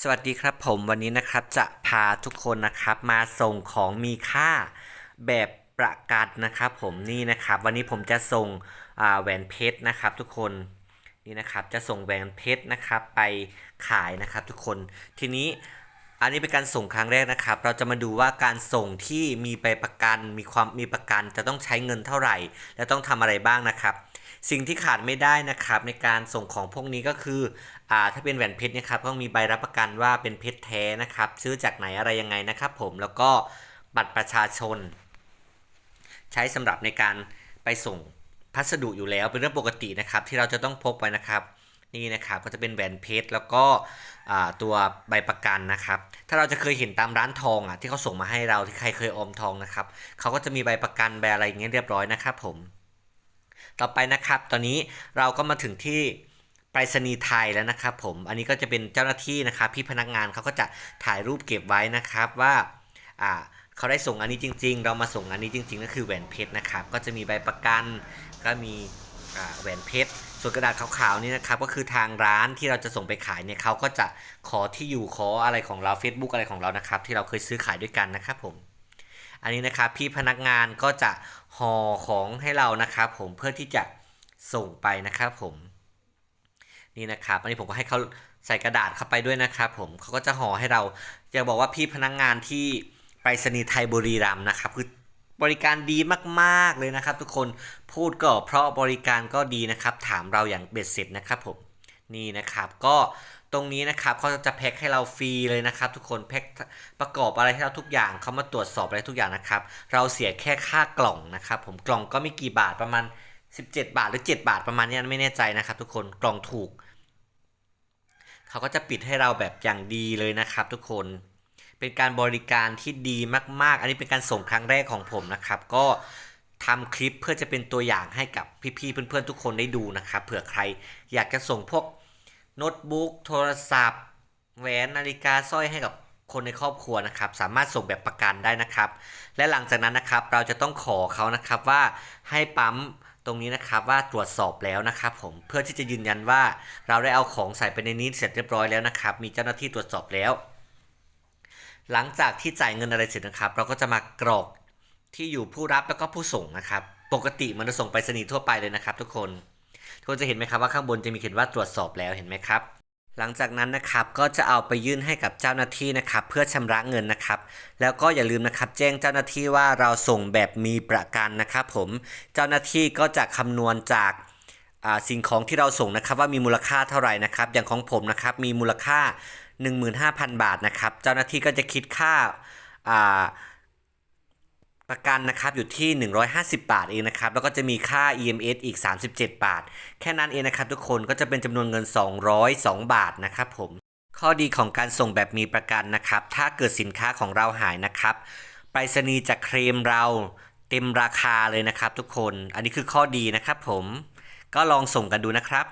สวัสดีครับผมวันนี้นะครับจะพาทุกคนนะครับมาส่งของมีค่าแบบประกันนะครับ ผมนี่นะครับ วันนี้ผมจะส่งแหวนเพชรนะครับ ทุกคนนี่นะครับจะส่งแหวนเพชรนะครับไปขายนะครับทุกคนทีนี้อันนี้เป็นการส่งครั้งแรกนะครับ เราจะมาดูว่าการส่งที่มีใบประกันมีความมีประกันจะต้องใช้เงินเท่าไหร่ และต้องทำอะไรบ้างนะครับ สิ่งที่ขาดไม่ได้นะครับในการส่งของพวกนี้ก็คืออ่าถ้าเป็นแหวนเพชรนะครับต้องมีใบรับประกันว่าเป็นเพชรแท้นะครับ ซื้อจากไหนอะไรยังไงนะครับ ผมแล้วก็บัตรประชาชน ใช้สำหรับในการไปส่งพัสดุอยู่แล้วเป็นเรื่องปกตินะครับ ที่เราจะต้องพกไว้นะครับนี่นะครับก็จะเป็นแหวนเพชรแล้วก็ตัวใบประกันนะครับ ถ้าเราจะเคยเห็นตามร้านทองอะที่เขาส่งมาให้เราที่ใครเคยออมทองนะครับเขาก็จะมีใบประกันใบอะไรอย่างเงี้ยเรียบร้อยนะครับผม ต่อไปนะครับ ตอนนี้เราก็มาถึงที่ไปรษณีย์ไทยแล้วนะครับผม อันนี้ก็จะเป็นเจ้าหน้าที่นะครับ พี่พนักงานเขาก็จะถ่ายรูปเก็บไว้นะครับว่าอ่าเขาได้ส่งอันนี้จริง ๆ เรามาส่งอันนี้จริง ๆ ก็คือแหวนเพชรนะครับ ก็จะมีใบประกัน ก็มีอ่าแหวนเพชร ส่วนกระดาษขาวๆนี่นะครับ ก็คือทางร้านที่เราจะส่งไปขายเนี่ยเขาก็จะขอที่อยู่ขออะไรของเรา Facebook อะไรของเรานะครับ ที่เราเคยซื้อขายด้วยกันนะครับผม อันนี้นะครับพี่พนักงานก็จะห่อของให้เรานะครับผมเพื่อที่จะส่งไปนะครับผมนี่นะครับอันนี้ผมก็ให้เขาใส่กระดาษเข้าไปด้วยนะครับผมเขาก็จะห่อให้เราจะบอกว่าพี่พนักงานที่ไปรษณีย์ไทยบุรีรัมย์นะครับคือบริการดีมากๆเลยนะครับ ทุกคนพูดก็เพราะบริการก็ดีนะครับ ถามเราอย่างเบ็ดเสร็จนะครับผมนี่นะครับก็ ตรงนี้นะครับเขาจะแพ็คให้เราฟรีเลยนะครับ ทุกคนแพ็คประกอบอะไรให้เราทุกอย่างเขามาตรวจสอบอะไรทุกอย่างนะครับ เราเสียแค่ค่ากล่องนะครับ ผมกล่องก็ไม่กี่บาทประมาณ 17 บาทหรือ 7 บาทประมาณนี้ไม่แน่ใจนะครับ ทุกคนกล่องถูกเขาก็จะปิดให้เราแบบอย่างดีเลยนะครับ ทุกคนเป็นการบริการที่ดีมาก ๆ อันนี้เป็นการส่งครั้งแรกของผมนะครับ ก็ทำคลิปเพื่อจะเป็นตัวอย่างให้กับพี่ๆเพื่อนๆทุกคนได้ดูนะครับเผื่อใครอยากจะส่งพวก โน้ตบุ๊กโทรศัพท์ แหวนนาฬิกาสร้อยให้กับคนในครอบครัวนะครับ สามารถส่งแบบประกันได้นะครับ และหลังจากนั้นนะครับ เราจะต้องขอเขานะครับว่าให้ปั๊มตรงนี้นะครับว่าตรวจสอบแล้วนะครับผมเพื่อที่จะยืนยันว่าเราได้เอาของใส่ไปในนี้เสร็จเรียบร้อยแล้วนะครับ มีเจ้าหน้าที่ตรวจสอบแล้ว หลังจากที่จ่ายเงินอะไรเสร็จนะครับ เราก็จะมากรอกที่อยู่ผู้รับแล้วก็ผู้ส่งนะครับ ปกติมันจะส่งไปรษณีทั่วไปเลยนะครับ ทุกคน ทุกคนจะเห็นไหมครับว่าข้างบนจะมีเขียนว่าตรวจสอบแล้วเห็นไหมครับหลังจากนั้นนะครับก็จะเอาไปยื่นให้กับเจ้าหน้าที่นะครับเพื่อชำระเงินนะครับ แล้วก็อย่าลืมนะครับแจ้งเจ้าหน้าที่ว่าเราส่งแบบมีประกันนะครับผมเจ้าหน้าที่ก็จะคำนวณจากอ่าสิ่งของที่เราส่งนะครับว่ามีมูลค่าเท่าไหร่นะครับ อย่างของผมนะครับมีมูลค่า 15,000 บาทนะครับ เจ้าหน้าที่ก็จะคิดค่าอ่า ประกันนะครับอยู่ที่ 150 บาทเองนะครับ แล้วก็จะมีค่า EMS อีก 37 บาท แค่นั้นเองนะครับทุกคนก็จะเป็นจำนวนเงิน 202 บาทนะครับผมข้อดีของการส่งแบบมีประกันนะครับ ถ้าเกิดสินค้าของเราหายนะครับไปรษณีย์จะเคลมเราเต็มราคาเลยนะครับทุกคน อันนี้คือข้อดีนะครับผม ก็ลองส่งกันดูนะครับ